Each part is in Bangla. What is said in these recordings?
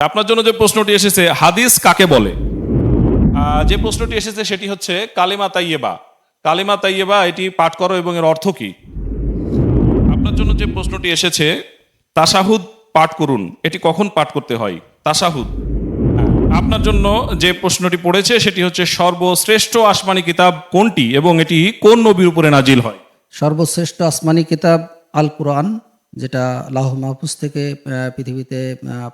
আপনার জন্য যে প্রশ্নটি এসেছে, হাদিস কাকে বলে? যে প্রশ্নটি এসেছে সেটি হচ্ছে, কালিমা তাইয়েবা কালিমা তাইয়েবা এটি পাঠ করো এবং এর অর্থ কি? আপনার জন্য যে প্রশ্নটি এসেছে, তাসাহুদ পাঠ করুন। এটি কখন পাঠ করতে হয়? তাসাহুদ। আপনার জন্য যে প্রশ্নটি পড়েছে, সেটি হচ্ছে, সর্বশ্রেষ্ঠ আসমানি কিতাব কোনটি এবং এটি কোন নবীর উপরে নাজিল হয়? সর্বশ্রেষ্ঠ আসমানি কিতাব আল কোরআন যেটা লাহ মাহফুজ থেকে পৃথিবীতে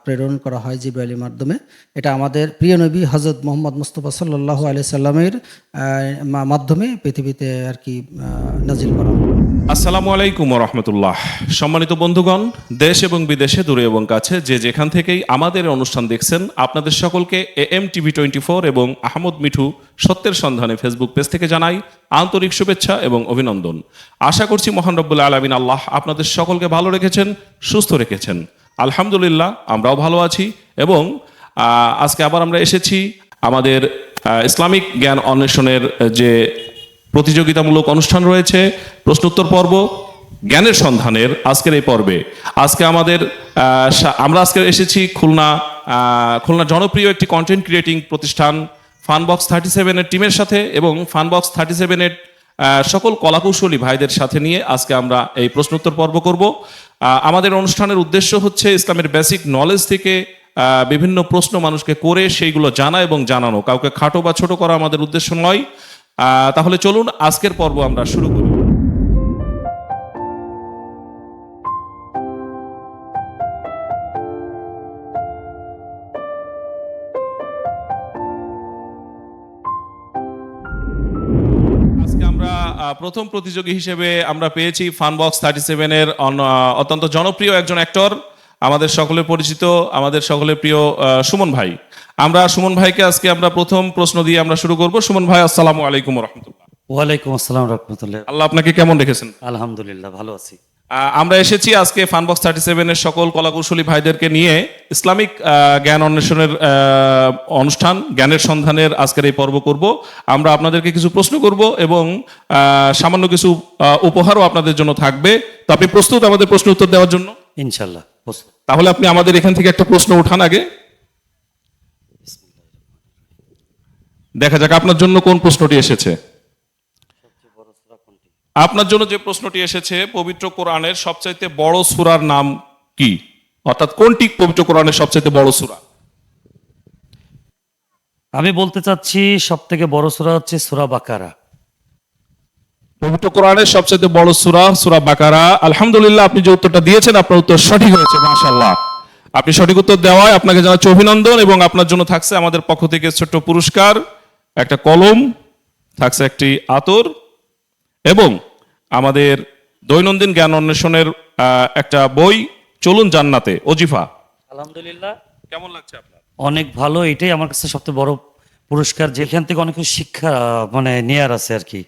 প্রেরণ করা হয় জিব্রাইলের মাধ্যমে এটা আমাদের প্রিয় নবী হজরত মোহাম্মদ মুস্তফা সাল্লাহ আলি সাল্লামের মাধ্যমে পৃথিবীতে আর কি নাজিল করা। আসসালামু আলাইকুম রহমতুল্লাহ সম্মানিত বন্ধুগণ, দেশ এবং বিদেশে, দূরে এবং কাছে, যে যেখান থেকেই আমাদের অনুষ্ঠান দেখছেন, আপনাদের সকলকে A M TV twenty four এবং আহমদ মিঠু সত্যের সন্ধানে ফেসবুক পেজ থেকে জানাই আন্তরিক শুভেচ্ছা এবং অভিনন্দন। আশা করছি মহান রব্বুল্লাহ আলমিন আল্লাহ আপনাদের সকলকে ভালো রেখেছেন, সুস্থ রেখেছেন। আলহামদুলিল্লাহ, আমরাও ভালো আছি এবং আজকে আবার আমরা এসেছি আমাদের ইসলামিক জ্ঞান অন্বেষণের যে প্রতিযোগিতামূলক অনুষ্ঠান রয়েছে, প্রশ্নোত্তর পর্ব, জ্ঞানের সন্ধানের আজকের এই পর্বে। আজকে আমাদের আমরা আজকে এসেছি খুলনা খুলনা জনপ্রিয় একটি কন্টেন্ট ক্রিয়েটিং প্রতিষ্ঠান ফানবক্স থার্টি সেভেনের টিমের সাথে এবং ফানবক্স থার্টি সেভেনের সকল কলাকৌশলী ভাইদের সাথে নিয়ে আজকে আমরা এই প্রশ্নোত্তর পর্ব করব। আমাদের অনুষ্ঠানের উদ্দেশ্য হচ্ছে ইসলামের বেসিক নলেজ থেকে বিভিন্ন প্রশ্ন মানুষকে করে সেইগুলো জানা এবং জানানো। কাউকে খাটো বা ছোট করা আমাদের উদ্দেশ্য নয়। তাহলে চলুন আজকের পর্ব আমরা শুরু করি। প্রথম প্রতিযোগী হিসেবে আমরা পেয়েছি ফানবক্স থার্টি সেভেনের অত্যন্ত জনপ্রিয় একজন অ্যাক্টর আমাদের সকলে পরিচিত আমাদের সকলের প্রিয় সুমন ভাই। আমরা সুমন ভাইকে আজকে আমরা প্রথম প্রশ্ন দিয়ে আমরা শুরু করব। সুমন ভাই আসসালামু আলাইকুম রহমতুল্লাহ। ওয়ালাইকুম আসসালাম রহমতুল্লাহ। আল্লাহ আপনাকে কেমন রেখেছেন? আলহামদুলিল্লাহ ভালো আছি। আমরা এসেছি আজকে ফানবক্স থার্টি সেভেনের সকল কলাকুশলী ভাইদেরকে নিয়ে ইসলামিক জ্ঞান অন্বেষণের অনুষ্ঠান জ্ঞানের সন্ধানের আজকের এই পর্ব করব। আমরা আপনাদেরকে কিছু প্রশ্ন করব এবং সামান্য কিছু উপহারও আপনাদের জন্য থাকবে। তো আপনি প্রস্তুত আমাদের প্রশ্ন উত্তর দেওয়ার জন্য? ইনশাল্লাহ তাহলে আপনি আমাদের এখান থেকে একটা প্রশ্ন উঠান আগে। দেখা যাক আপনার জন্য কোন প্রশ্নটি এসেছে। আপনার জন্য যে প্রশ্নটি এসেছে পবিত্র কোরআনের সবচাইতে বড় সূরার নাম কি? অর্থাৎ কোনটি পবিত্র কোরআনের সবচাইতে বড় সূরা? আমি বলতে চাচ্ছি সব থেকে বড় সুরা হচ্ছে সুরা বাকারা। পবিত্র কোরআনের সবচাইতে বড় সূরা সূরা বাকারা। আলহামদুলিল্লাহ আপনি যে উত্তরটা দিয়েছেন আপনার উত্তর সঠিক হয়েছে মাশাআল্লাহ। আপনি সঠিক উত্তর দেওয়ায় আপনাকে জানাচ্ছি অভিনন্দন এবং আপনার জন্য থাকছে আমাদের পক্ষ থেকে ছোট্ট পুরস্কার একটা কলম থাকছে একটি আতর। এবং আমাদের দৈনন্দিন জ্ঞান অন্বেষণের আহ, একটা বই চলুন জান্নাতে অজিফা আলহামদুলিল্লাহ। কেমন লাগছে আপনার? অনেক ভালো এটাই আমার কাছে সবচেয়ে বড় পুরস্কার যেখান থেকে অনেক শিক্ষা মানে নেয়ার আছে আর কি।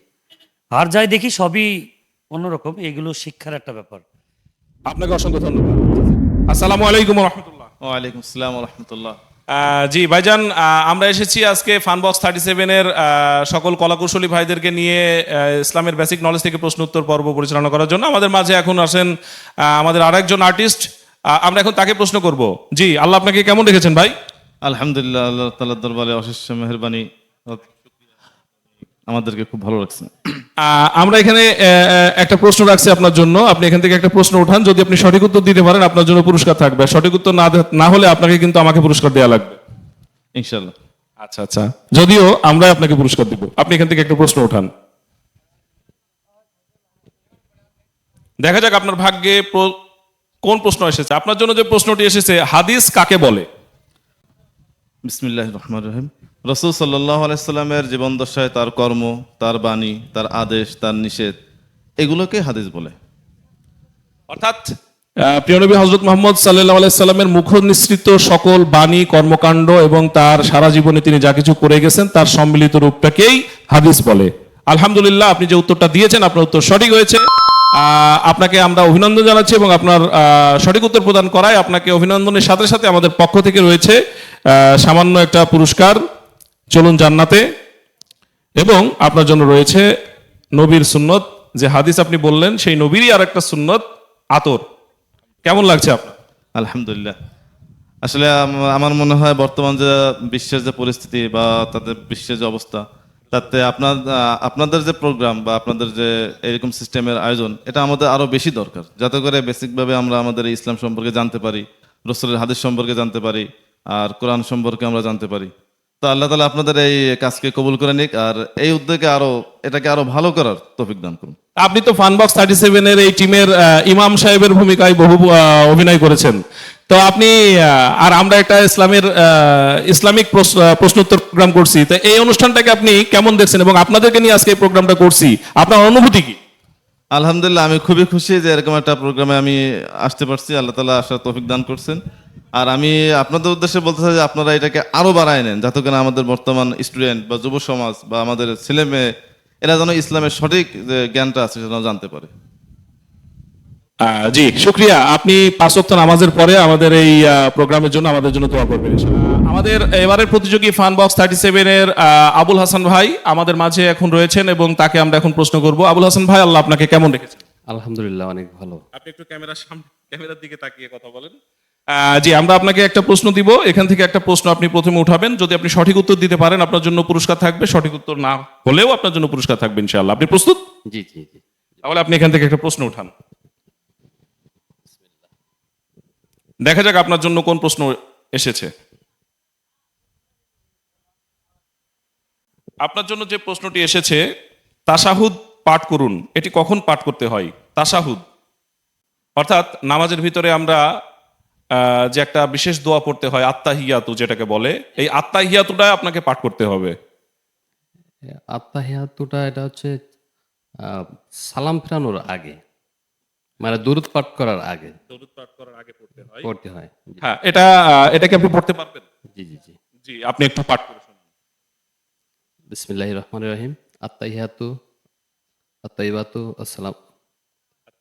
আর যাই দেখি সবই অন্যরকম এগুলো শিক্ষার একটা ব্যাপার। আপনাকে অসংখ্য ধন্যবাদ। আসসালামু আলাইকুম রহমতুল্লাহ। ওয়ালাইকুম আসসালাম রহমতুল্লাহ। জি, ভাইজান আমরা এসেছি আজকে ফানবক্স থার্টি সেভেনের সকল কলাকুশলী ভাইদেরকে নিয়ে ইসলামের বেসিক নলেজ থেকে প্রশ্ন উত্তর পর্ব পরিচালনা করার জন্য। আমাদের মাঝে এখন আসেন আমাদের আরেকজন আর্টিস্ট আমরা এখন তাকে প্রশ্ন করব। জি, আল্লাহ আপনাকে কেমন রেখেছেন ভাই? আলহামদুলিল্লাহ, আল্লাহ তালা দরবারে অশেষ মেহরবানি। আমাদেরকে খুব ভালো লাগছে। আমরা এখানে একটা প্রশ্ন রাখছি আপনার জন্য। আপনি এখান থেকে একটা প্রশ্ন উঠান। যদি আপনি সঠিক উত্তর দিতে পারেন আপনার জন্য পুরস্কার থাকবে। সঠিক উত্তর না না হলে আপনাকে কিন্তু আমাকে পুরস্কার দেওয়া লাগবে। ইনশাল্লাহ আচ্ছা আচ্ছা। যদিও আমরা আপনাকে পুরস্কার দিব। আপনি এখান থেকে একটা প্রশ্ন উঠান। দেখা যাক আপনার ভাগ্যে কোন প্রশ্ন এসেছে। আপনার জন্য যে প্রশ্নটি এসেছে হাদিস কাকে বলে? বিসমিল্লাহ রহমান রহিম। রসুল সাল্লাহ আলাইসাল্লামের জীবন দশায় তার কর্ম তার বাণী তার আদেশ তার নিষেধ এগুলোকে হাদিস বলে। অর্থাৎ আহ, প্রিয় নবী হজরত মোহাম্মদ সাল্লাহ আলাইসাল্লামের মুখ নিঃসৃত সকল বাণী কর্মকাণ্ড এবং তার সারা জীবনে তিনি যা কিছু করে গেছেন তার সম্মিলিত রূপটাকেই হাদিস বলে। আলহামদুলিল্লাহ আপনি যে উত্তরটা দিয়েছেন আপনার উত্তর সঠিক হয়েছে। আহ, আপনাকে আমরা অভিনন্দন জানাচ্ছি এবং আপনার আহ, সঠিক উত্তর প্রদান করায় আপনাকে অভিনন্দনের সাথে সাথে আমাদের পক্ষ থেকে রয়েছে আহ, সামান্য একটা পুরস্কার। চলুন জান্নাতে। এবং আপনার জন্য রয়েছে নবীর সুন্নত। যে হাদিস আপনি বললেন, সেই নবীরই আর একটা সুন্নত, আতর। কেমন লাগছে আপনার? আলহামদুলিল্লাহ। আসলে আমার মনে হয় বর্তমান যে বিশ্বের যে পরিস্থিতি বা তাদের বিশ্বের যে অবস্থা, তাতে আপনার আপনাদের যে প্রোগ্রাম বা আপনাদের যে এরকম সিস্টেমের আয়োজন, এটা আমাদের আরও বেশি দরকার। যাতে করে বেসিকভাবে আমরা আমাদের ইসলাম সম্পর্কে জানতে পারি, রসুলের হাদিস সম্পর্কে জানতে পারি, আর কোরআন সম্পর্কে আমরা জানতে পারি। তো আল্লাহ তালা আপনাদের এই কাজকে কবুল করে নিক আর এই উদ্যোগে আরও এটাকে আরও ভালো করার তৌফিক দান করুন। আপনি তো ফানবক্স থার্টি সেভেনের এই টিমের ইমাম সাহেবের ভূমিকায় বহু অভিনয় করেছেন। তো আপনি আর আমরা একটা ইসলামের ইসলামিক প্রশ্নোত্তর প্রোগ্রাম করছি। তো এই অনুষ্ঠানটাকে আপনি কেমন দেখছেন এবং আপনাদেরকে নিয়ে আজকে এই প্রোগ্রামটা করছি? আপনার অনুভূতি কি? আলহামদুলিল্লাহ আমি খুবই খুশি যে এরকম একটা প্রোগ্রামে আমি আসতে পারছি। আল্লাহ তালা আসার তৌফিক দান করছেন। আর আমি আপনাদের উদ্দেশ্যে বলতে চাই যে আপনারা এটাকে আরও বাড়ায় নেন যাতে করে আমাদের বর্তমান স্টুডেন্ট বা যুব সমাজ বা আমাদের ছেলে মেয়ে এরা যেন ইসলামের সঠিক যে জ্ঞানটা আছে সেটা জানতে পারে। জি শুক্রিয়া। আপনি পাঁচ ওয়াক্ত নামাজের পরে আমাদের এই প্রোগ্রামের জন্য আমাদের জন্য দোয়া করবেন আমাদের এবারের প্রতিযোগী ফান বক্স থার্টি সেভেনের আবুল হাসান ভাই আমাদের মাঝে এখন রয়েছেন এবং তাকে আমরা এখন প্রশ্ন করব। আবুল হাসান ভাই আল্লাহ আপনাকে কেমন রেখেছেন? আলহামদুলিল্লাহ অনেক ভালো। আপনি একটু ক্যামেরার সামনে ক্যামেরার দিকে তাকিয়ে কথা বলেন। জি আমরা আপনাকে একটা প্রশ্ন দিব। এখান থেকে একটা প্রশ্ন আপনি প্রথমে উঠাবেন। যদি আপনি সঠিক উত্তর দিতে পারেন আপনার জন্য পুরস্কার থাকবে। সঠিক উত্তর না হলেও আপনার জন্য পুরস্কার থাকবে ইনশাআল্লাহ। আপনি প্রস্তুত? জি জি জি। তাহলে আপনি এখান থেকে একটা প্রশ্ন উঠান। দেখা যাক আপনার জন্য কোন প্রশ্ন এসেছে। আপনার জন্য যে প্রশ্নটি এসেছে তাসাহুদ পাঠ করুন। এটি কখন পাঠ করতে হয়? তাসাহুদ। অর্থাৎ নামাজের ভিতরে আমরা যে একটা বিশেষ দোয়া পড়তে হয় আত্মাহিয়াতু যেটাকে বলে এই আত্মাহিয়াতুটা আপনাকে পাঠ করতে হবে। আত্মাহিয়াতুটা এটা হচ্ছে সালাম ফেরানোর আগে মানে দূরত পাঠ করার আগে পাঠ করার আগে পড়তে হয়। পড়তে হয়। হ্যাঁ এটা এটাকে আপনি পড়তে পারবেন। জি জি জি। জি আপনি একটু পাঠ করে শুনুন। বিসমিল্লাহ রহমান রহিম। আত্মাহিয়াতু আত্তাইবাতু আসসালাম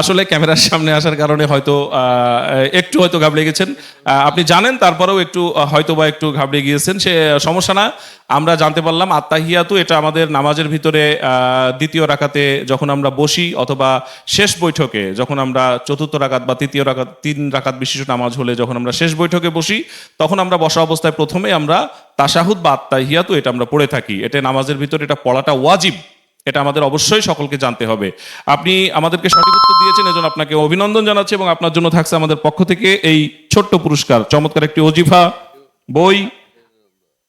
আসলে ক্যামেরার সামনে আসার কারণে হয়তো একটু হয়তো ঘাবড়ে গেছেন। আপনি জানেন, তারপরেও একটু হয়তো বা একটু ঘাবড়ে গিয়েছেন। সে সমস্যা না। আমরা জানতে পারলাম, আত্মাহিয়াতু, এটা আমাদের নামাজের ভিতরে দ্বিতীয় রাকাতে যখন আমরা বসি অথবা শেষ বৈঠকে, যখন আমরা চতুর্থ রাকাত বা তৃতীয় রাকাত, তিন রাকাত বিশিষ্ট নামাজ হলে যখন আমরা শেষ বৈঠকে বসি, তখন আমরা বসা অবস্থায় প্রথমে আমরা তাসাহুদ বা আত্মাহিয়াতু, এটা আমরা পড়ে থাকি। এটা নামাজের ভিতরে, এটা পড়াটা ওয়াজিব। এটা আমাদের অবশ্যই সকলকে জানতে হবে। আপনি আমাদেরকে সঠিক উত্তর দিয়েছেন এজন্য আপনাকে অভিনন্দন জানাচ্ছি এবং আপনার জন্য থাকছে আমাদের পক্ষ থেকে এই ছোট্ট পুরস্কার। চমৎকার একটি অজিফা বই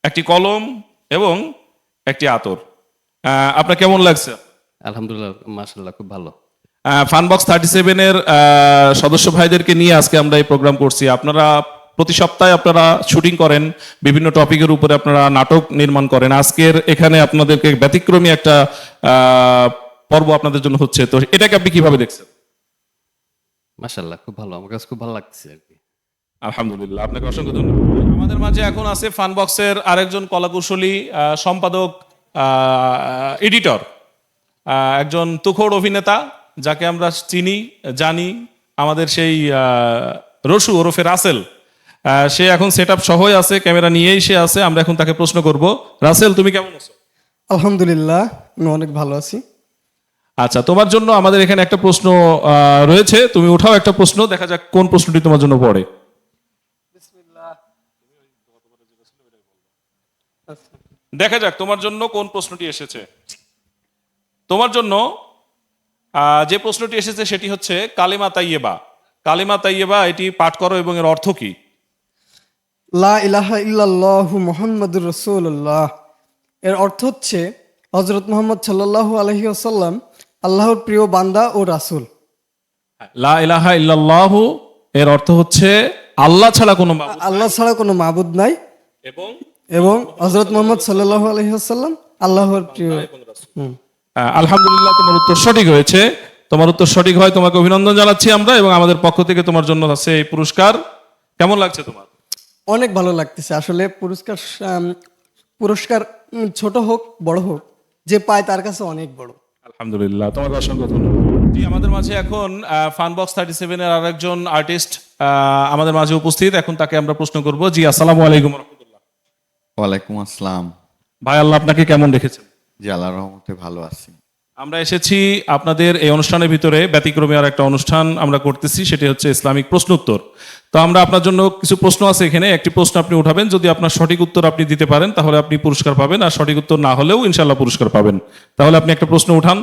একটি কলম এবং একটি আতর। আপনার কেমন লাগছে? আলহামদুলিল্লাহ মাশাআল্লাহ খুব ভালো। ফানবক্স থার্টি সেভেনের সদস্য ভাইদেরকে নিয়ে আজকে আমরা এই প্রোগ্রাম করছি। আপনারা প্রতি সপ্তাহে আপনারা শুটিং করেন বিভিন্ন টপিকের উপরে আপনারা নাটক নির্মাণ করেন। আজকের এখানে আপনাদেরকে ব্যতিক্রমী একটা আহ, পর্ব আপনাদের জন্য হচ্ছে। তো এটাকে আপনি কীভাবে দেখছেন? মাশাআল্লাহ খুব ভালো। আমার কাছে খুব ভালো লাগছে আর কি। আলহামদুলিল্লাহ আপনাকে অসংখ্য ধন্যবাদ। আমাদের মাঝে এখন আছে ফানবক্সের আরেকজন কলাকুশলী সম্পাদক এডিটর একজন তুখোড় অভিনেতা যাকে আমরা চিনি জানি আমাদের সেই রসু ওরফে রাসেল। সে এখন সেট আপ সহই আছে ক্যামেরা নিয়েই সে আছে আমরা এখন তাকে প্রশ্ন করব। রাসেল তুমি কেমন আছো? আলহামদুলিল্লাহ আমি অনেক ভালো আছি। আচ্ছা তোমার জন্য আমাদের এখানে একটা প্রশ্ন রয়েছে। তুমি উঠাও একটা প্রশ্ন দেখা যাক কোন প্রশ্নটি তোমার জন্য পড়ে। দেখা যাক তোমার জন্য কোন প্রশ্নটি এসেছে। তোমার জন্য যে প্রশ্নটি এসেছে সেটি হচ্ছে কালিমা তাইয়েবা কালিমা তাইয়েবা এটি পাঠ করো এবং এর অর্থ কি? লা ইলাহা ইল্লাল্লাহু মুহাম্মাদুর রাসূলুল্লাহ। এর অর্থ হচ্ছে হযরত মুহাম্মদ সাল্লাল্লাহু আলাইহি ওয়াসাল্লাম আল্লাহর প্রিয় বান্দা ও রাসূল। লা ইলাহা ইল্লাল্লাহু এর অর্থ হচ্ছে আল্লাহ ছাড়া কোনো আল্লাহ ছাড়া কোনো মাবুদ নাই। এবং এবং হযরত মুহাম্মদ সাল্লাল্লাহু আলাইহি ওয়াসাল্লাম আল্লাহর প্রিয়। আলহামদুলিল্লাহ তোমার উত্তর সঠিক হয়েছে। তোমার উত্তর সঠিক হয় তোমাকে অভিনন্দন জানাচ্ছি আমরা এবং আমাদের পক্ষ থেকে তোমার জন্য আছে এই পুরস্কার। কেমন লাগছে তোমার? অনেক ভালো লাগতেছে। আসলে পুরস্কার পুরস্কার ছোট হোক বড় হোক যে পায় তার কাছে অনেক বড়। আলহামদুলিল্লাহ তোমাকে অসংখ্য ধন্যবাদ। জি আমাদের মাঝে এখন ফানবক্স থার্টি সেভেনের আর একজন আর্টিস্ট আমাদের মাঝে উপস্থিত। এখন তাকে আমরা প্রশ্ন করব। জি আসসালামু আলাইকুম রহমতুল্লাহ। ওয়ালাইকুম আসসালাম। ভাই আল্লাহ আপনাকে কেমন রেখেছেন? জি আল্লাহ রহমতে ভালো আছি। আমরা এসেছি আপনাদের এই অনুষ্ঠানের ভিতরে ব্যতিক্রমী আর একটা অনুষ্ঠান আমরা করতেছি, সেটি হচ্ছে ইসলামিক প্রশ্ন উত্তর। তো আমরা আপনার জন্য কিছু প্রশ্ন আছে এখানে, একটি প্রশ্ন আপনি উঠাবেন, যদি আপনার সঠিক উত্তর আপনি দিতে পারেন, তাহলে আপনি পুরস্কার পাবেন, আর সঠিক উত্তর না হলেও ইনশাল্লাহ পুরস্কার পাবেন। তাহলে আপনি একটা প্রশ্ন উঠান।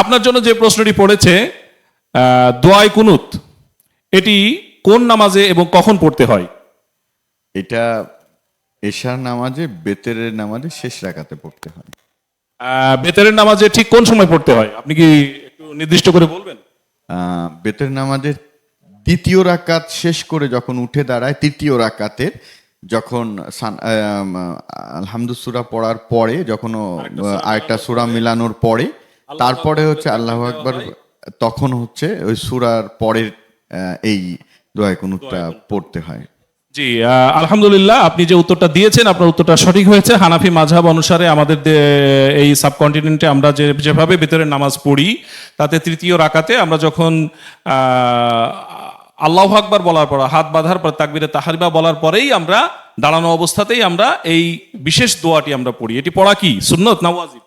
আপনার জন্য যে প্রশ্নটি পড়েছে দোয়াই কুনুত, এটি কোন নামাজে এবং কখন পড়তে হয়? এটা এশার নামাজে বেতেরের নামাজে শেষ রাখাতে পড়তে হয়। বেতারের নামাজে ঠিক কোন সময় পড়তে হয়? আপনি কি একটু নির্দিষ্ট করে বলবেন? বেতের নামাজের দ্বিতীয় রাকাত শেষ করে যখন উঠে দাঁড়ায় তৃতীয় রাকাতের যখন সান- আম, সুরা পড়ার পরে যখন আরেকটা সুরা মিলানোর পরে তারপরে হচ্ছে আল্লাহ আকবার তখন হচ্ছে ওই সুরার পরের এই দোয়া কুনুতটা পড়তে হয়। জি আলহামদুলিল্লাহ আপনি যে উত্তরটা দিয়েছেন আপনার উত্তরটা সঠিক হয়েছে। হানাফি মাঝহাব অনুসারে আমাদের এই সাবকন্টিনেন্টে আমরা যে যেভাবে ভিতরে নামাজ পড়ি তাতে তৃতীয় রাকাতে আমরা যখন আল্লাহ আকবার বলার পর হাত বাঁধার পর তাকবিরে তাহারিবা বলার পরেই আমরা দাঁড়ানো অবস্থাতেই আমরা এই বিশেষ দোয়াটি আমরা পড়ি। এটি পড়া কি? সুন্নত না ওয়াজিব?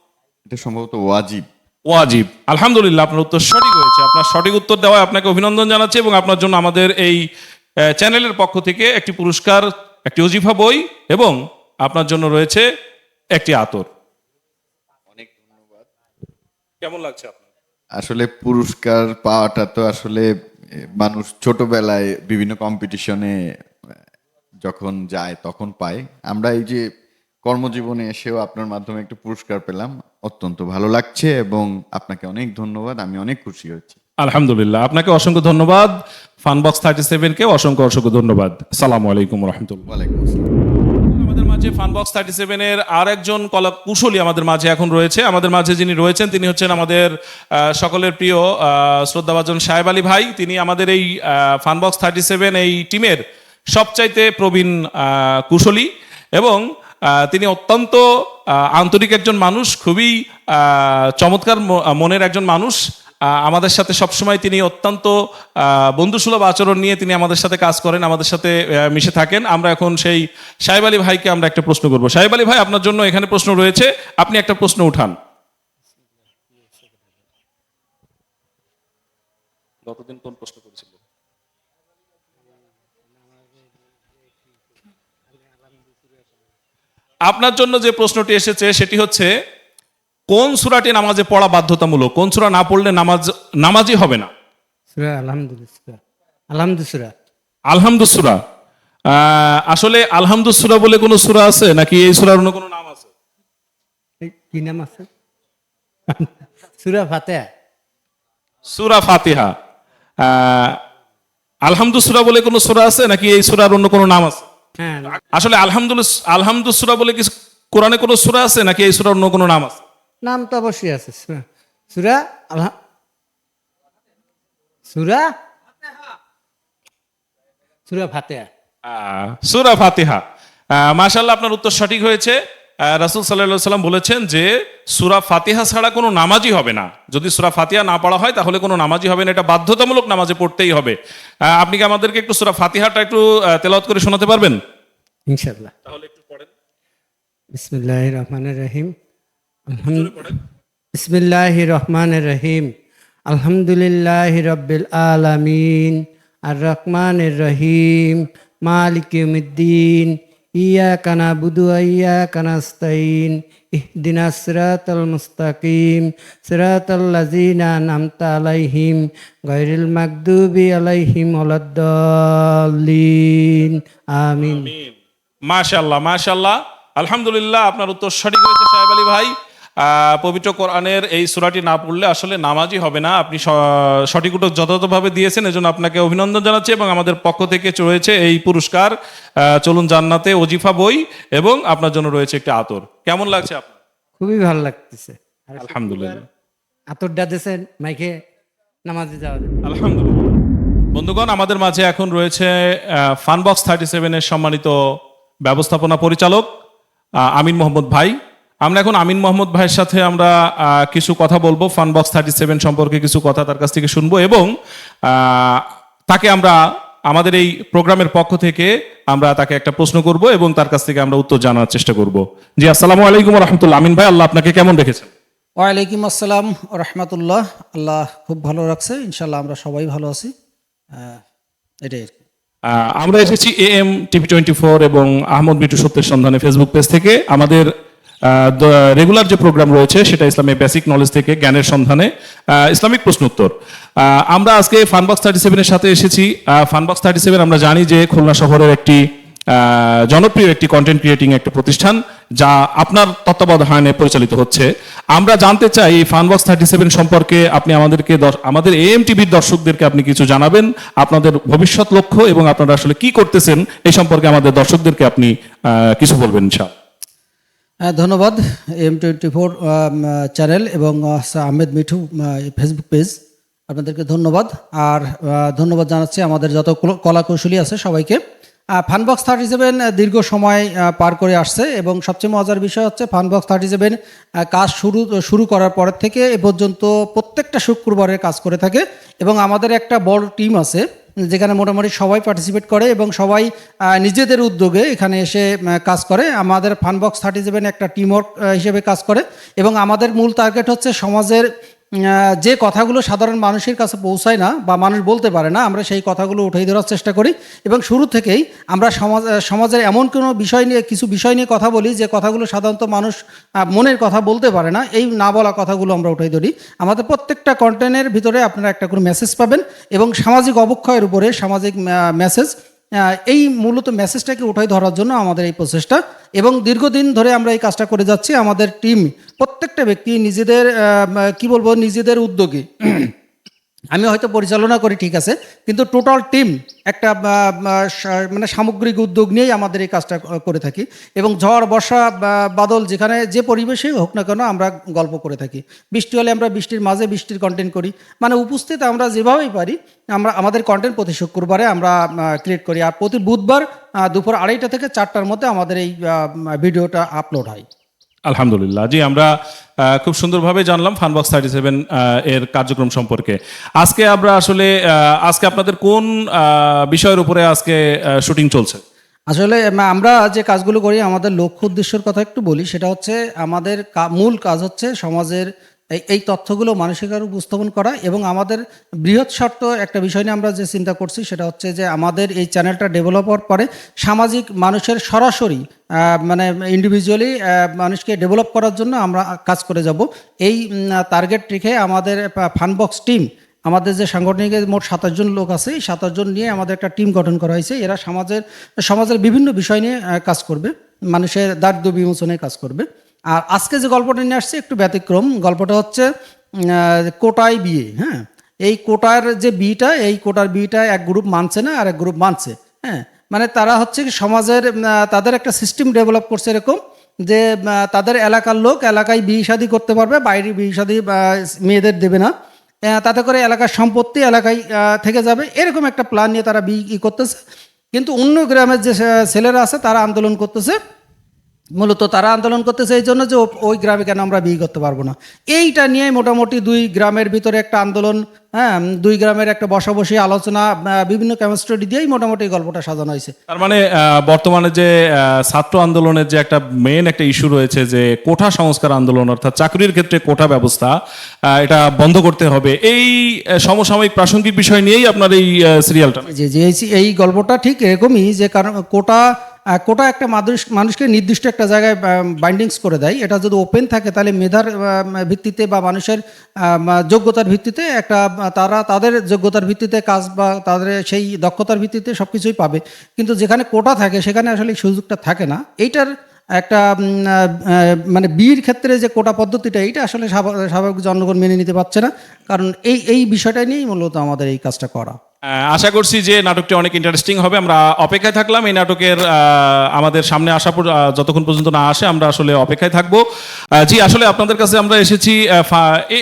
এটা সম্ভবত ওয়াজিব। ওয়াজিব। আলহামদুলিল্লাহ আপনার উত্তর সঠিক হয়েছে। আপনার সঠিক উত্তর দেওয়ায় আপনাকে অভিনন্দন জানাচ্ছি এবং আপনার জন্য আমাদের এই চ্যানেলের পক্ষ থেকে একটি পুরস্কার একটি অজিফা বই এবং আপনার জন্য রয়েছে একটি আতর। অনেক ধন্যবাদ। কেমন লাগছে আপনার? আসলে পুরস্কার পাওয়াটা তো আসলে মানুষ ছোটবেলায় বিভিন্ন কম্পিটিশনে যখন যায় তখন পায়। আমরা এই যে কর্মজীবনে এসেও আপনার মাধ্যমে একটু পুরস্কার পেলাম অত্যন্ত ভালো লাগছে এবং আপনাকে অনেক ধন্যবাদ আমি অনেক খুশি হয়েছি। আলহামদুলিল্লাহ। আপনাকে অসংখ্য ধন্যবাদ। ফানবক্স থার্টি সেভেনকে অসংখ্য অসংখ্য ধন্যবাদ। সালামু আলাইকুম রহমতুল্লাহ আমাদের মাঝে ফানবক্স থার্টি সেভেনের আর একজন কলা কুশলী আমাদের মাঝে এখন রয়েছে। আমাদের মাঝে যিনি রয়েছেন তিনি হচ্ছেন আমাদের সকলের প্রিয় শ্রদ্ধাভাজন সাহেব আলী ভাই। তিনি আমাদের এই ফানবক্স থার্টি সেভেন এই টিমের সবচাইতে প্রবীণ কুশলী এবং তিনি অত্যন্ত আন্তরিক একজন মানুষ খুবই চমৎকার মনের একজন মানুষ। আমাদের সাথে সবসময় তিনি অত্যন্ত বন্ধুসুলভ আচরণ নিয়ে তিনি আমাদের সাথে কাজ করেন আমাদের সাথে মিশে থাকেন। আমরা এখন সেই সাহেব আলী ভাইকে আমরা একটা প্রশ্ন করব। সাহেব আলী ভাই আপনার জন্য এখানে প্রশ্ন রয়েছে। আপনি একটা প্রশ্ন উঠান। গতদিন কোন প্রশ্ন করেছিল? আপনার জন্য যে প্রশ্নটি এসেছে সেটি হচ্ছে কোন সূরাটি নামাজে পড়া বাধ্যতামূলক? কোন সূরা না পড়লে নামাজ নামাজই হবে না? সুরা আলহামদুলিল্লাহ আলহামদুসুরা আসলে আলহামদুসুরা বলে কোনো সূরা আছে? নাকি এই সূরার অন্য কোনো নাম আছে? কি নাম আছে? সুরা ফাতেহা। সূরা ফাতিহা। আলহামদুসুরা বলে কোনো সূরা আছে? নাকি এই সূরার অন্য কোনো নাম আছে? হ্যাঁ। আসলে আলহামদুলিস আলহামদুসুরা বলে কি কোরআনে কোনো সূরা আছে? নাকি এই সূরার অন্য কোনো নাম আছে? নাম তো অবশ্যই আছে। সুরা আলহা সুরা সুরা ফাতেহা। সূরা ফাতিহা। আহ, মাশাআল্লাহ আপনার উত্তর সঠিক হয়েছে। রাসূল সাল্লাল্লাহু সাল্লাম বলেছেন যে সুরা ফাতিহা ছাড়া কোনো নামাজই হবে না। যদি সুরা ফাতিহা না পড়া হয় তাহলে কোনো নামাজই হবে না। এটা বাধ্যতামূলক নামাজে পড়তেই হবে। আপনি কি আমাদেরকে একটু সূরা ফাতিহাটা একটু তেলাওয়াত করে শোনাতে পারবেন? ইনশাআল্লাহ। তাহলে একটু পড়েন। বিসমিল্লাহ রহমান রহিম। বিসমিল্লাহ রহমান রহিম আলহামদুলিল্লাহ রব্বিল আলামিন। আর রহমান রহিম মালিক ইয়মিদ্দিন ইয়াকা কানা ওয়া ইয়াকা নাস্তাইন ইহদিনা সিরাতাল মুস্তাকিম। সিরাতাল লাযিনা আনআমতা আলাইহিম। গায়রিল মাগদুবি আলাইহিম ওয়ালাদ-দাল্লিন। আমিন। মাশাল্লাহ মাশাল্লাহ আলহামদুলিল্লাহ আপনার উত্তর সঠিক হয়েছে সাহেব আলী ভাই। পবিত্র কোরআনের এই সূরাটি না পড়লে আসলে নামাজই হবে না। আপনি সঠিক উত্তর যথাযথভাবে দিয়েছেন এজন্য আপনাকে অভিনন্দন জানাচ্ছি এবং আমাদের পক্ষ থেকে রয়েছে এই পুরস্কার। চলুন জান্নাতে ওজিফা বই এবং আপনার জন্য রয়েছে একটি আতর। কেমন লাগছে আপনার? খুবই ভালো লাগতেছে। আলহামদুলিল্লাহ। আতরটা দেশের মাইকে নামাজে যাওয়া আলহামদুলিল্লাহ। বন্ধুগণ আমাদের মাঝে এখন রয়েছে ফানবক্স থার্টি সেভেনের সম্মানিত ব্যবস্থাপনা পরিচালক আমিন মোহাম্মদ ভাই। আমরা এখন আমিন মোহাম্মদ ভাইয়ের সাথে আমরা কিছু কথা বলব। ফান বক্স থার্টি সেভেন সম্পর্কে কিছু কথা তার কাছ থেকে শুনব এবং তাকে আমরা আমাদের এই প্রোগ্রামের পক্ষ থেকে আমরা তাকে একটা প্রশ্ন করব এবং তার কাছ থেকে আমরা উত্তর জানার চেষ্টা করব। জি আসসালামু আলাইকুম রহমতুল্লাহ আমিন ভাই আল্লাহ আপনাকে কেমন রেখেছেন? ওয়ালাইকুম আসসালাম রহমতুল্লাহ আল্লাহ খুব ভালো রাখছে ইনশাল্লাহ আমরা সবাই ভালো আছি। এটাই আমরা এসেছি A M TV twenty four এবং আহমদ মিটু সত্যের সন্ধানে ফেসবুক পেজ থেকে। আমাদের রেগুলার যে প্রোগ্রাম রয়েছে সেটা ইসলামের বেসিক নলেজ থেকে জ্ঞানের সন্ধানে ইসলামিক প্রশ্ন উত্তর আমরা আজকে ফানবক্স থার্টি সেভেনের সাথে এসেছি। ফানবক্স থার্টি সেভেন আমরা জানি যে খুলনা শহরের একটি জনপ্রিয় একটি কন্টেন্ট ক্রিয়েটিং একটা প্রতিষ্ঠান যা আপনার তত্ত্বাবধানে পরিচালিত হচ্ছে। আমরা জানতে চাই এই ফানবক্স থার্টি সেভেন সম্পর্কে আপনি আমাদেরকে দর- আমাদের এম টিভির দর্শকদেরকে আপনি কিছু জানাবেন আপনাদের ভবিষ্যৎ লক্ষ্য এবং আপনারা আসলে কি করতেছেন এই সম্পর্কে আমাদের দর্শকদেরকে আপনি কিছু বলবেন হ্যাঁ, ধন্যবাদ এম টোয়েন্টি ফোর চ্যানেল এবং আহ, আহমেদ মিঠু ফেসবুক পেজ আপনাদেরকে ধন্যবাদ। আর ধন্যবাদ জানাচ্ছি আমাদের যত কল- কলা কৌশলী আছে সবাইকে। ফানবক্স থার্টি সেভেন দীর্ঘ সময় পার করে আসছে এবং সবচেয়ে মজার বিষয় হচ্ছে ফানবক্স থার্টি সেভেন কাজ শুরু শুরু করার পর থেকে এ পর্যন্ত প্রত্যেকটা শুক্রবারে কাজ করে থাকে এবং আমাদের একটা বড় টিম আছে যেখানে মোটামুটি সবাই পার্টিসিপেট করে এবং সবাই নিজেদের উদ্যোগে এখানে এসে কাজ করে। আমাদের ফানবক্স থার্টি সেভেন একটা টিমওয়ার্ক হিসেবে কাজ করে এবং আমাদের মূল টার্গেট হচ্ছে সমাজের যে কথাগুলো সাধারণ মানুষের কাছে পৌঁছায় না বা মানুষ বলতে পারে না, আমরা সেই কথাগুলো উঠাই ধরার চেষ্টা করি। এবং শুরু থেকেই আমরা সমাজ সমাজের এমন কোনো বিষয় নিয়ে, কিছু বিষয় নিয়ে কথা বলি যে কথাগুলো সাধারণত মানুষ মনের কথা বলতে পারে না। এই না বলা কথাগুলো আমরা উঠাই ধরি। আমাদের প্রত্যেকটা কন্টেন্টের ভিতরে আপনারা একটা করে মেসেজ পাবেন এবং সামাজিক অবক্ষয়ের উপরে সামাজিক মেসেজ এই মূলত মেসেজটাকে উঠাই ধরার জন্য আমাদের এই প্রচেষ্টা এবং দীর্ঘদিন ধরে আমরা এই কাজটা করে যাচ্ছি আমাদের টিম প্রত্যেকটা ব্যক্তি নিজেদের কি বলব, নিজেদের উদ্যোগে। আমি হয়তো পরিচালনা করি, ঠিক আছে, কিন্তু টোটাল টিম একটা মানে সামগ্রিক উদ্যোগ নিয়েই আমাদের এই কাজটা করে থাকি এবং ঝড়, বর্ষা বাদল যেখানে যে পরিবেশে হোক না কেন আমরা গল্প করে থাকি। বৃষ্টি হলে আমরা বৃষ্টির মাঝে বৃষ্টির কন্টেন্ট করি। মানে উপস্থিত আমরা যেভাবেই পারি, আমরা, আমাদের কন্টেন্ট প্রতি শুক্রবারে আমরা ক্রিয়েট করি। আর প্রতি বুধবার দুপুর আড়াইটা থেকে চারটার মধ্যে আমাদের এই ভিডিওটা আপলোড হয়। আলহামদুলিল্লাহ। জি, আমরা খুব সুন্দরভাবে জানলাম ফানবক্স থার্টি সেভেন এর কার্যক্রম সম্পর্কে। আজকে আমরা আসলে আজকে আপনাদের কোন বিষয়ের উপরে আজকে শুটিং চলছে? আসলে আমরা যে কাজগুলো করি, আমাদের লক্ষ্য উদ্দেশ্যের কথা একটু বলি, সেটা হচ্ছে আমাদের মূল কাজ হচ্ছে সমাজের এই এই তথ্যগুলো মানুষের কাছে উপস্থাপন করা এবং আমাদের বৃহৎ শর্ত একটা বিষয় নিয়ে আমরা যে চিন্তা করছি, সেটা হচ্ছে যে আমাদের এই চ্যানেলটা ডেভেলপ হওয়ার পরে সামাজিক মানুষের সরাসরি মানে ইন্ডিভিজুয়ালি মানুষকে ডেভেলপ করার জন্য আমরা কাজ করে যাব। এই টার্গেট রেখে আমাদের ফানবক্স টিম আমাদের যে সাংগঠনিক মোট সাতাশ জন লোক আছে, এই সাতাশ জন নিয়ে আমাদের একটা টিম গঠন করা হয়েছে। এরা সমাজের সমাজের বিভিন্ন বিষয় নিয়ে কাজ করবে। মানুষের দারিদ্র বিমোচনে কাজ করবে। আর আজকে যে গল্পটা নিয়ে আসছে একটু ব্যতিক্রম, গল্পটা হচ্ছে কোটায় বিয়ে হ্যাঁ? এই কোটার যে বিটা এই কোটার বিটা এক গ্রুপ মানছে না আর এক গ্রুপ মানছে হ্যাঁ? মানে তারা হচ্ছে কি সমাজের তাদের একটা সিস্টেম ডেভেলপ করছে এরকম যে তাদের এলাকার লোক এলাকায় বিয়ে শাদী করতে পারবে, বাইরে বিয়ে শাদী মেয়েদের দেবে না। তাতে করে এলাকার সম্পত্তি এলাকায় থেকে যাবে। এরকম একটা প্ল্যান নিয়ে তারা বিয়ে করতেছে। কিন্তু অন্য গ্রামের যে ছেলেরা আছে, তারা আন্দোলন করতেছে। মূলত তারা আন্দোলন করতেছে এই জন্য যে ওই গ্রামে কেন আমরা বিয়ে করতে পারব না। এইটা নিয়ে মোটামুটি দুই গ্রামের ভিতরে একটা আন্দোলন হ্যাঁ দুই গ্রামের একটা বসাবসি আলোচনা বিভিন্ন কেমিস্ট্রি দিয়েই মোটামুটি গল্পটা সাজানো হয়েছে। তার মানে বর্তমানে যে ছাত্র আন্দোলনের যে একটা মেন একটা ইস্যু রয়েছে যে কোঠা সংস্কার আন্দোলন অর্থাৎ চাকরির ক্ষেত্রে কোঠা ব্যবস্থা এটা বন্ধ করতে হবে। এই সমসাময়িক প্রাসঙ্গিক বিষয় নিয়েই আপনার এই সিরিয়ালটা যে যে এই- গল্পটা ঠিক এরকমই যে কারণ কোটা কোটা একটা মানুষ মানুষকে নির্দিষ্ট একটা জায়গায় বাইন্ডিংস করে দেয়। এটা যদি ওপেন থাকে, তাহলে মেধার ভিত্তিতে বা মানুষের যোগ্যতার ভিত্তিতে একটা তারা তাদের যোগ্যতার ভিত্তিতে কাজ বা তাদের সেই দক্ষতার ভিত্তিতে সব কিছুই পাবে। কিন্তু যেখানে কোটা থাকে, সেখানে আসলে সুযোগটা থাকে না। এইটার একটা মানে বিয়ের ক্ষেত্রে যে কোটা পদ্ধতিটা, এইটা আসলে স্বাভা- স্বাভাবিক জনগণ মেনে নিতে পারছে না। কারণ এই এই বিষয়টা নিয়েই মূলত আমাদের এই কাজটা করা। আশা করছি যে নাটকটি অনেক ইন্টারেস্টিং হবে। আমরা অপেক্ষায় থাকলাম। এই নাটকের আমাদের সামনে আসা যতক্ষণ পর্যন্ত না আসে, আমরা আসলে অপেক্ষায় থাকব। জি, আসলে আপনাদের কাছে আমরা এসেছি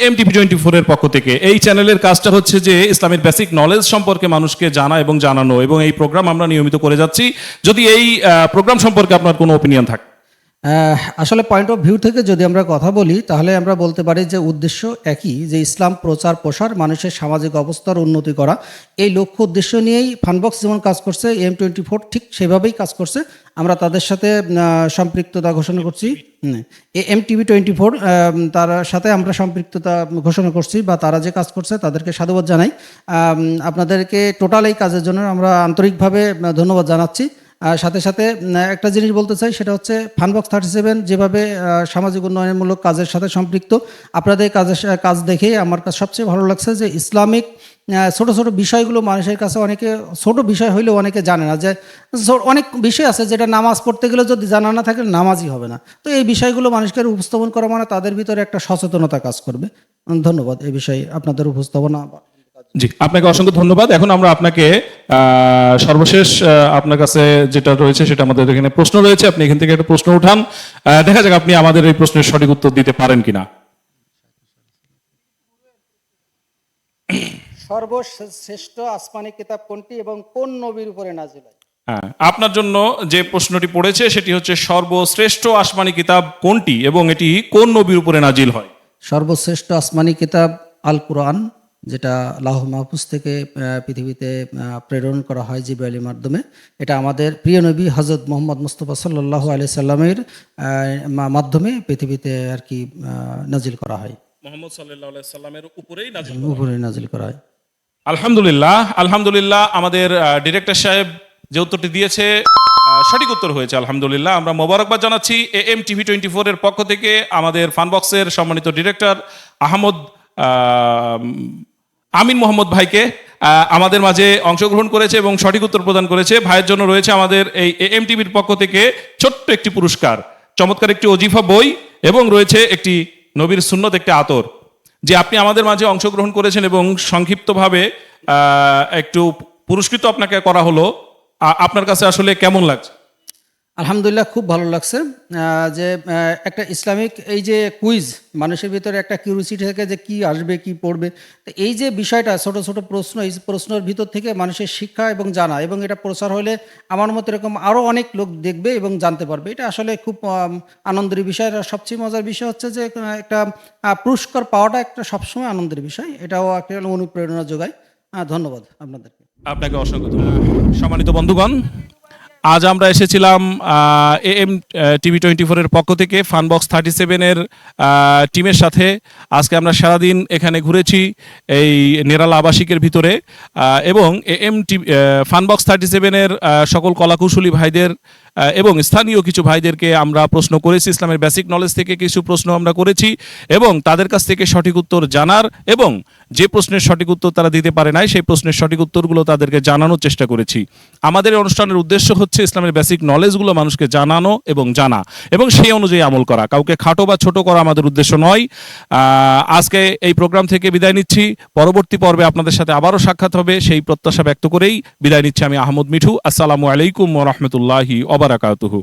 এম টিভি টোয়েন্টি ফোরের পক্ষ থেকে। এই চ্যানেলের কাজটা হচ্ছে যে ইসলামের বেসিক নলেজ সম্পর্কে মানুষকে জানা এবং জানানো এবং এই প্রোগ্রাম আমরা নিয়মিত করে যাচ্ছি। যদি এই প্রোগ্রাম সম্পর্কে আপনার কোনো ওপিনিয়ন থাকে। আসলে পয়েন্ট অফ ভিউ থেকে যদি আমরা কথা বলি, তাহলে আমরা বলতে পারি যে উদ্দেশ্য একই, যে ইসলাম প্রচার প্রসার, মানুষের সামাজিক অবস্থার উন্নতি করা। এই লক্ষ্য উদ্দেশ্য নিয়েই ফানবক্স যেমন কাজ করছে এম টোয়েন্টি ফোর ঠিক সেভাবেই কাজ করছে। আমরা তাদের সাথে সম্পৃক্ততা ঘোষণা করছি। এম টিভি টোয়েন্টি ফোর তার সাথে আমরা সম্পৃক্ততা ঘোষণা করছি বা তারা যে কাজ করছে, তাদেরকে সাধুবাদ জানাই। আপনাদেরকে টোটাল এই কাজের জন্য আমরা আন্তরিকভাবে ধন্যবাদ জানাচ্ছি। সাথে সাথে একটা জিনিস বলতে চাই, সেটা হচ্ছে ফানবক্স থার্টি সেভেন যেভাবে সামাজিক উন্নয়নমূলক কাজের সাথে সম্পৃক্ত। আপনাদের কাজের কাজ দেখে আমার কাছে সবচেয়ে ভালো লাগছে যে ইসলামিক ছোট ছোট বিষয়গুলো মানুষের কাছে অনেকে, ছোট বিষয় হইলেও অনেকে জানে না যে অনেক বিষয় আছে যেটা নামাজ পড়তে গেলে যদি জানা না থাকে, নামাজই হবে না। তো এই বিষয়গুলো মানুষকে উপস্থাপন করা মানে তাদের ভিতরে একটা সচেতনতা কাজ করবে। ধন্যবাদ, এই বিষয়ে আপনাদের উপস্থাপনা। জি আপনাকে অসংখ্য ধন্যবাদ। এখন আমরা আপনাকে আহ, সর্বশেষ আপনার কাছে যেটা রয়েছে সেটা আমাদের এখানে প্রশ্ন রয়েছে। আপনি এখান থেকে একটা প্রশ্ন উঠান। দেখা যাক আপনি আমাদের এই প্রশ্নের সঠিক উত্তর দিতে পারেন কিনা। সর্বশ্রেষ্ঠ আসমানি কিতাব কোনটি এবং কোন নবীর উপরে নাজিল হয়? হ্যাঁ আপনার জন্য যে প্রশ্নটি পড়েছে সেটি হচ্ছে সর্বশ্রেষ্ঠ আসমানি কিতাব কোনটি এবং এটি কোন নবীর উপরে নাজিল হয়? সর্বশ্রেষ্ঠ আসমানি কিতাব আল কোরআন যেটা লাহ মাহফুজ থেকে পৃথিবীতে প্রেরণ করা হয় জিব্রাইলের মাধ্যমে। এটা আমাদের প্রিয় নবী হজরত মোহাম্মদ মুস্তফা সাল্লাহ আলি সাল্লামের মাধ্যমে পৃথিবীতে আর কি নাজিল করা হয়। মোহাম্মদ সাল্লাহ সাল্লামের উপরেই নাজিল উপরে নাজিল করা হয়। আলহামদুলিল্লাহ আলহামদুলিল্লাহ আমাদের ডিরেক্টর সাহেব যে উত্তরটি দিয়েছে সঠিক উত্তর হয়েছে আলহামদুলিল্লাহ। আমরা মোবারকবাদ জানাচ্ছি এ এম টিভি টোয়েন্টি এর পক্ষ থেকে আমাদের ফানবক্সের সম্মানিত ডিরেক্টর আহমদ আহ, আমিন মোহাম্মদ ভাইকে আমাদের মাঝে অংশগ্রহণ করেছে এবং সঠিক উত্তর প্রদান করেছে। ভাইয়ের জন্য রয়েছে আমাদের এই এম টিভির পক্ষ থেকে ছোট্ট একটি পুরস্কার। চমৎকার একটি অজিফা বই এবং রয়েছে একটি নবীর সুন্নত, একটি আতর। যে আপনি আমাদের মাঝে অংশগ্রহণ করেছেন এবং সংক্ষিপ্তভাবে একটু পুরস্কৃত আপনাকে করা হলো। আপনার কাছে আসলে কেমন লাগছে? আলহামদুলিল্লাহ, খুব ভালো লাগছে যে একটা ইসলামিক এই যে কুইজ, মানুষের ভিতরে একটা কিউরিসিটি থাকে যে কি আসবে, কি পড়বে। তো এই যে বিষয়টা, ছোট ছোট প্রশ্ন, এই প্রশ্নের ভিতর থেকে মানুষের শিক্ষা এবং জানা, এবং এটা প্রচার হলে আমার মতো এরকম আরও অনেক লোক দেখবে এবং জানতে পারবে। এটা আসলে খুব আনন্দের বিষয়। সবচেয়ে মজার বিষয় হচ্ছে যে একটা পুরস্কার পাওয়াটা একটা সবসময় আনন্দের বিষয়। এটাও একটা অনুপ্রেরণা যোগায়। ধন্যবাদ আপনাদেরকে। আপনাকে অসংখ্য সম্মানিত বন্ধুগণ আজ আমরা এসেছিলাম এ এম টিভি টোয়েন্টি ফোরের পক্ষ থেকে, ফানবক্স থার্টি সেভেনের টিমের সাথে। আজকে আমরা সারাদিন এখানে ঘুরেছি এই নেরাল আবাসিকের ভিতরে এবং A M TV Funbox thirty সেভেনের সকল কলাকুশলী ভাইদের এবং স্থানীয় কিছু ভাইদেরকে আমরা প্রশ্ন করেছি, ইসলামের বেসিক নলেজ থেকে কিছু প্রশ্ন আমরা করেছি এবং তাদের কাছ থেকে সঠিক উত্তর জানার এবং যে প্রশ্নের সঠিক উত্তর তারা দিতে পারে নাই, সেই প্রশ্নের সঠিক উত্তরগুলো তাদেরকে জানানোর চেষ্টা করেছি। আমাদের অনুষ্ঠানের উদ্দেশ্য হচ্ছে ইসলামের বেসিক নলেজগুলো মানুষকে জানানো এবং জানা এবং সেই অনুযায়ী আমল করা। কাউকে খাটো বা ছোট করা আমাদের উদ্দেশ্য নয়। আজকে এই প্রোগ্রাম থেকে বিদায় নিচ্ছি। পরবর্তী পর্বে আপনাদের সাথে আবারও সাক্ষাৎ হবে। সেই প্রত্যাশা ব্যক্ত করেই বিদায় নিচ্ছি আমি আহমদ মিঠু। আসসালামু আলাইকুম রহমতুল্লাহি অবরাকাতুহু